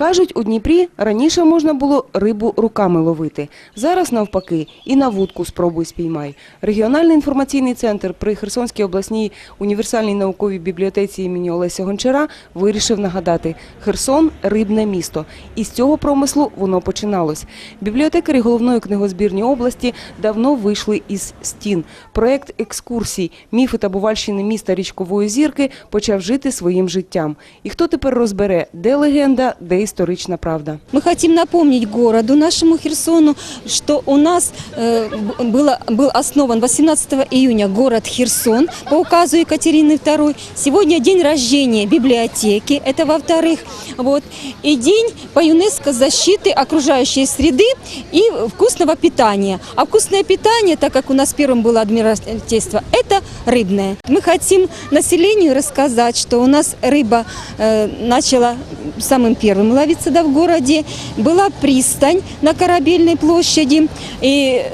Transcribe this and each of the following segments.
Кажуть, у Дніпрі раніше можна було рибу руками ловити. Зараз навпаки, і на вудку спробуй спіймай. Регіональний інформаційний центр при Херсонській обласній універсальній науковій бібліотеці імені Олеся Гончара вирішив нагадати – Херсон – рибне місто. І з цього промислу воно починалось. Бібліотекарі головної книгозбірні області давно вийшли із стін. Проект екскурсій «Міфи та бувальщини міста Річкової зірки» почав жити своїм життям. І хто тепер розбере, де легенда, де історична правда? Мы хотим напомнить городу нашему Херсону, что у нас э, б- было, был основан 18 июня город Херсон по указу Екатерины II. Сегодня день рождения библиотеки, это во-вторых. Вот. И день по ЮНЕСКО защиты окружающей среды и вкусного питания. А вкусное питание, так как у нас первым было адмиралтейство, это рыбное. Мы хотим населению рассказать, что у нас рыба э, начала самым первым ловиться да, в городе. Была пристань на Корабельной площади. И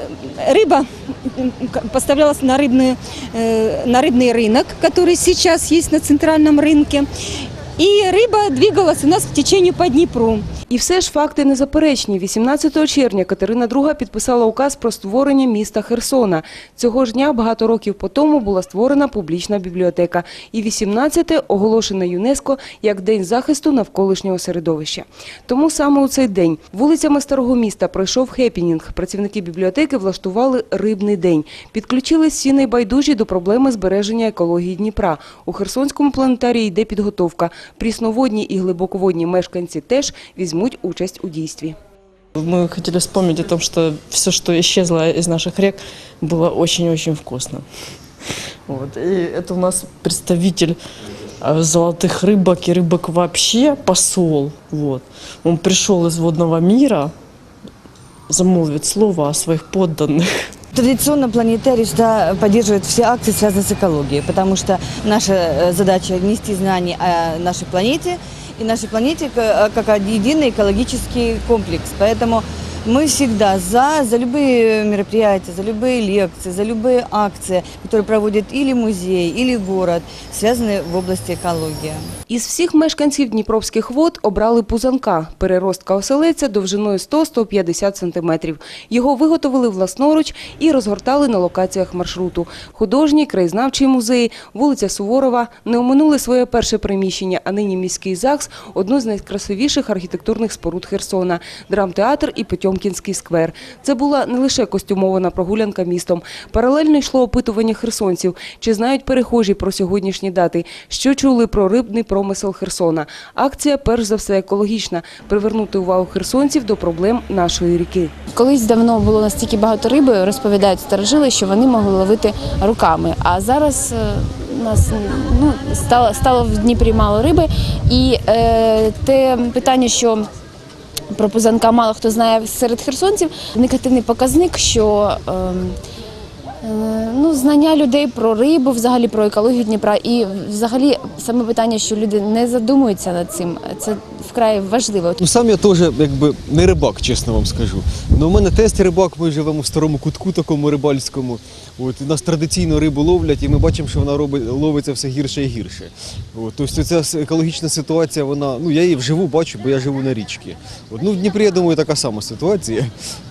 рыба м, к- поставлялась на, рыбную, э, на рыбный рынок, который сейчас есть на центральном рынке. И рыба двигалась у нас в течение по Днепру. І все ж факти незаперечні. 18 червня Катерина II підписала указ про створення міста Херсона. Цього ж дня, багато років по тому, була створена публічна бібліотека. І 18-те оголошено ЮНЕСКО як День захисту навколишнього середовища. Тому саме у цей день вулицями Старого міста пройшов хепінінг. Працівники бібліотеки влаштували рибний день. Підключились всі найбайдужі до проблеми збереження екології Дніпра. У Херсонському планетарії йде підготовка. Прісноводні і глибоководні мешканці теж візьмуть участь у дійстві. Мы хотели вспомнить о том, что все, что исчезло из наших рек, было очень-очень вкусно. Вот. И это у нас представитель э, золотых рыбок и рыбок вообще, посол. Вот. Он пришел из водного мира замолвить слово о своих подданных. Традиционно планетарий всегда поддерживает все акции, связанные с экологией, потому что наша э, задача нести знания о нашей планете и нашей планете к- как единый экологический комплекс. Поэтому мы всегда за, за любые мероприятия, за любые лекции, за любые акции, которые проводит или музей, или город, связанные в области экологии. Із всіх мешканців Дніпровських вод обрали пузанка – переростка оселеця довжиною 100-150 сантиметрів. Його виготовили власноруч і розгортали на локаціях маршруту. Художній, краєзнавчий музеї, вулиця Суворова не оминули своє перше приміщення, а нині міський ЗАГС – одну з найкрасивіших архітектурних споруд Херсона – драмтеатр і Потьомкінський сквер. Це була не лише костюмована прогулянка містом. Паралельно йшло опитування херсонців, чи знають перехожі про сьогоднішні дати, що чули про рибний промисел Херсона. Акція, перш за все, екологічна – привернути увагу херсонців до проблем нашої ріки. Колись давно було настільки багато риби, розповідають старожили, що вони могли ловити руками. А зараз е, нас ну, стало, стало в Дніпрі мало риби. І е, те питання, що про пузанка мало хто знає серед херсонців, негативний показник, що е, е, ну, знання людей про рибу, взагалі про екологію Дніпра, і взагалі саме питання, що люди не задумуються над цим, це вкрай важливо. Ну сам я теж якби не рибак, чесно вам скажу. Ну у мене тесть рибак, ми живемо в старому кутку такому рибальському. От і нас традиційно рибу ловлять, і ми бачимо, що вона робить ловиться все гірше і гірше. От, тобто ця екологічна ситуація, вона ну я її вживу бачу, бо я живу на річці. От, ну в Дніпрі, я думаю, така сама ситуація.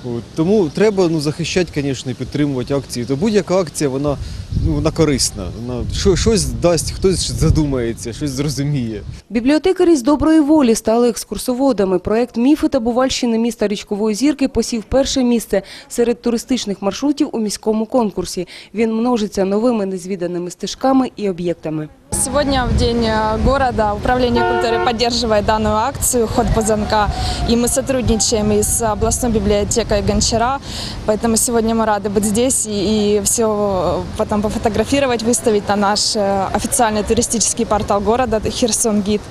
От, тому треба ну захищати, звісно, і підтримувати акції. То будь-яка акція, вона ну вона корисна. Вона що, щось дасть, хтось задумається, щось зрозуміє. Бібліотекарі з доброї волі стали екскурсоводами. Проект «Міфи та бувальщини міста Річкової зірки» посів перше місце серед туристичних маршрутів у міському конкурсі. Він множиться новими незвіданими стежками і об'єктами. Сегодня в День э, города Управление культуры поддерживает данную акцию «Ход Пузанка». И мы сотрудничаем и с областной библиотекой Гончара. Поэтому сегодня мы рады быть здесь и, и все потом пофотографировать, выставить на наш э, официальный туристический портал города «Херсон Гид».